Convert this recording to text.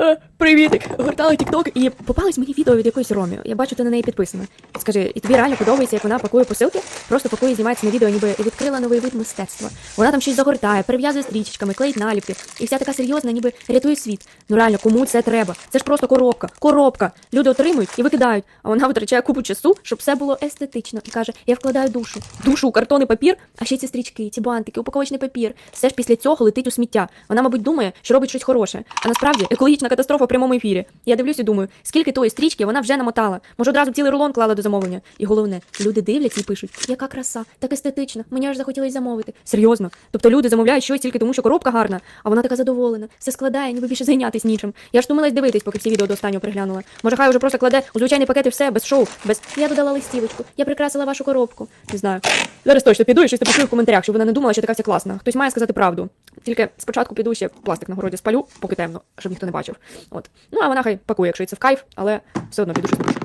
Е, Привітик! Гортала тікток і попалось мені відео від якоїсь Ромі. Я бачу, ти на неї підписана. Скажи, і тобі реально подобається, як вона пакує посилки? Просто пакує, знімається на відео, ніби відкрила новий вид мистецтва. Вона там щось загортає, перев'язує стрічечками, клеїть наліпки, і вся така серйозна, ніби рятує світ. Ну реально, кому це треба? Це ж просто коробка, коробка. Люди отримують і викидають, а вона витрачає купу часу, щоб все було естетично. І каже: я вкладаю душу, душу у картон і папір, а ще ці стрічки, ці бантики, упаковочний папір. Все ж після цього летить у сміття. Вона, мабуть, думає, що робить щось хороше. А насправді екологічна катастрофа в прямому ефірі. Я дивлюсь і думаю, скільки тої стрічки вона вже намотала. Може, одразу цілий рулон клала до замовлення. І головне, люди дивляться і пишуть, яка краса, так естетично. Мені аж захотілося замовити. Серйозно. Тобто люди замовляють щось тільки тому, що коробка гарна, а вона така задоволена, все складає, ніби більше зайнятися нічим. Я ж тумилась дивитись, поки всі відео до останнього приглянула. Може, хай уже просто кладе у звичайний пакет і все, без шоу, без я додала листівочку, я прикрасила вашу коробку. Не знаю. Зараз точно піду і щось напишу в коментарях, щоб вона не думала, що така вся класна. Хтось має сказати правду. Тільки спочатку піду ще пластик на городі спалю, поки темно, щоб ніхто не бачив. От. Ну а вона хай пакує, якщо це в кайф, але все одно піду щось.